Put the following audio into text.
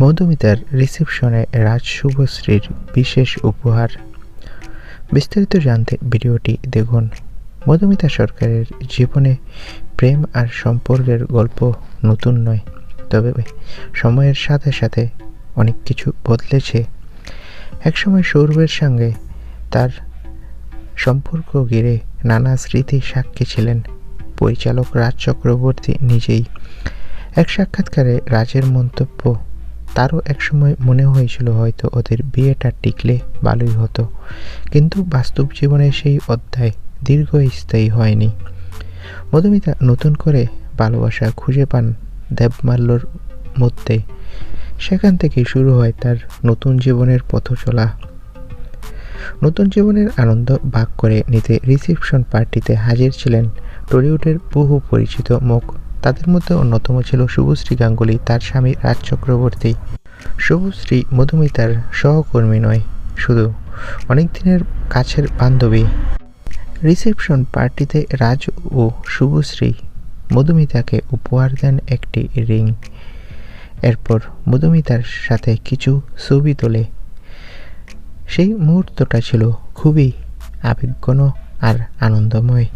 মধুমিতার রিসেপশনে রাজ শুভশ্রীর বিশেষ উপহার। বিস্তারিত জানতে ভিডিওটি দেখুন। মধুমিতা সরকারের জীবনে প্রেম আর সম্পর্কের গল্প নতুন নয়, তবে সময়ের সাথে সাথে অনেক কিছু বদলেছে। একসময় সৌরভের সঙ্গে তার সম্পর্ক ঘিরে নানা স্মৃতি সাক্ষী ছিলেন পরিচালক রাজ চক্রবর্তী নিজেই। এক সাক্ষাৎকারে রাজের মন্তব্য তারও একসময় মনে হয়েছিল হয়তো ওদের বিয়েটা টিকলে ভালোই হতো। কিন্তু বাস্তব জীবনে সেই অধ্যায় দীর্ঘস্থায়ী হয়নি। মধুমিতা নতুন করে ভালোবাসা খুঁজে পান দেবমাল্যর মধ্যে। সেখান থেকে শুরু হয় তার নতুন জীবনের পথ চলা। নতুন জীবনের আনন্দ ভাগ করে নিতে রিসেপশন পার্টিতে হাজির ছিলেন টলিউডের বহু পরিচিত মুখ তাদের মধ্যে অন্যতম ছিল শুভশ্রী গাঙ্গুলি, তার স্বামী রাজ চক্রবর্তী। শুভশ্রী মধুমিতার সহকর্মী নয়, শুধু অনেক দিনের কাছের বান্ধবী। রিসেপশন পার্টিতে রাজ ও শুভশ্রী মধুমিতাকে উপহার দেন একটি রিং। এরপর মধুমিতার সাথে কিছু ছবি তোলে। সেই মুহূর্তটা ছিল খুবই আবেগঘন আর আনন্দময়।